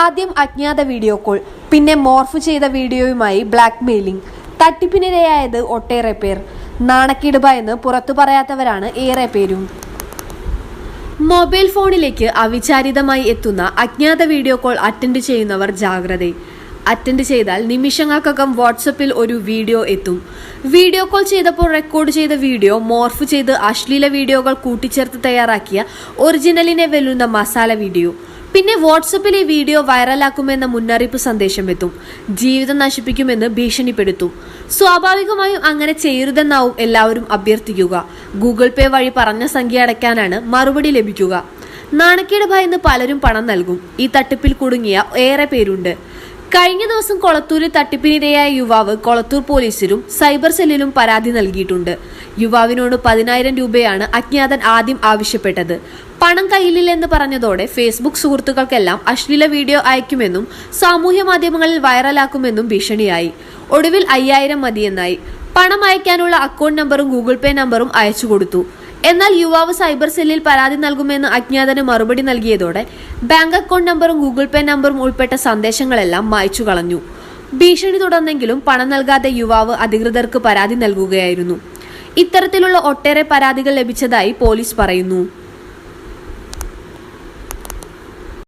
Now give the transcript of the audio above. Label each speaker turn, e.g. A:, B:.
A: ആദ്യം അജ്ഞാത video call പിന്നെ മോർഫ് ചെയ്ത വീഡിയോയുമായി ബ്ലാക്ക് മെയിലിംഗ് തട്ടിപ്പിനിരയായത് ഒട്ടേറെ പേർ. നാണക്കേട് ഭയന്ന് പുറത്തു പറയാത്തവരാണ് ഏറെ പേരും. മൊബൈൽ ഫോണിലേക്ക് അവിചാരിതമായി എത്തുന്ന അജ്ഞാത വീഡിയോ കോൾ അറ്റൻഡ് ചെയ്യുന്നവർ ജാഗ്രത. അറ്റൻഡ് ചെയ്താൽ നിമിഷങ്ങൾക്കകം വാട്സപ്പിൽ ഒരു വീഡിയോ എത്തും. വീഡിയോ കോൾ ചെയ്തപ്പോൾ റെക്കോർഡ് ചെയ്ത വീഡിയോ മോർഫ് ചെയ്ത് അശ്ലീല വീഡിയോകൾ കൂട്ടിച്ചേർത്ത് തയ്യാറാക്കിയ ഒറിജിനലിനെ വെല്ലുന്ന മസാല വീഡിയോ. പിന്നെ വാട്സപ്പിലെ വീഡിയോ വൈറലാക്കുമെന്ന മുന്നറിയിപ്പ് സന്ദേശം എത്തും. ജീവിതം നശിപ്പിക്കുമെന്ന് ഭീഷണിപ്പെടുത്തും. സ്വാഭാവികമായും അങ്ങനെ ചെയ്യരുതെന്നാവും എല്ലാവരും അഭ്യർത്ഥിക്കുക. ഗൂഗിൾ പേ വഴി പറഞ്ഞ സംഖ്യ അടയ്ക്കാനാണ് മറുപടി ലഭിക്കുക. നാണക്കേട് ഭയന്ന് പലരും പണം നൽകും. ഈ തട്ടിപ്പിൽ കുടുങ്ങിയ ഏറെ പേരുണ്ട്. കഴിഞ്ഞ ദിവസം കൊളത്തൂരിൽ തട്ടിപ്പിനിരയായ യുവാവ് കൊളത്തൂർ പോലീസിലും സൈബർ സെല്ലിലും പരാതി നൽകിയിട്ടുണ്ട്. യുവാവിനോട് പതിനായിരം രൂപയാണ് അജ്ഞാതൻ ആദ്യം ആവശ്യപ്പെട്ടത്. പണം കയ്യിലില്ലെന്ന് പറഞ്ഞതോടെ ഫേസ്ബുക്ക് സുഹൃത്തുക്കൾക്കെല്ലാം അശ്ലീല വീഡിയോ അയക്കുമെന്നും സാമൂഹ്യ മാധ്യമങ്ങളിൽ വൈറലാക്കുമെന്നും ഭീഷണിയായി. ഒടുവിൽ അയ്യായിരം മതിയെന്നായി. പണം അയക്കാനുള്ള അക്കൗണ്ട് നമ്പറും ഗൂഗിൾ പേ നമ്പറും അയച്ചു കൊടുത്തു. എന്നാൽ യുവാവ് സൈബർ സെല്ലിൽ പരാതി നൽകുമെന്ന് അജ്ഞാതന് മറുപടി നൽകിയതോടെ ബാങ്ക് അക്കൗണ്ട് നമ്പറും ഗൂഗിൾ പേ നമ്പറും ഉൾപ്പെട്ട സന്ദേശങ്ങളെല്ലാം മായ്ച്ചു കളഞ്ഞു. ഭീഷണി തുടർന്നെങ്കിലും പണം നൽകാതെ യുവാവ് അധികൃതർക്ക് പരാതി നൽകുകയായിരുന്നു. ഇത്തരത്തിലുള്ള ഒട്ടേറെ പരാതികൾ ലഭിച്ചതായി പോലീസ് പറയുന്നു.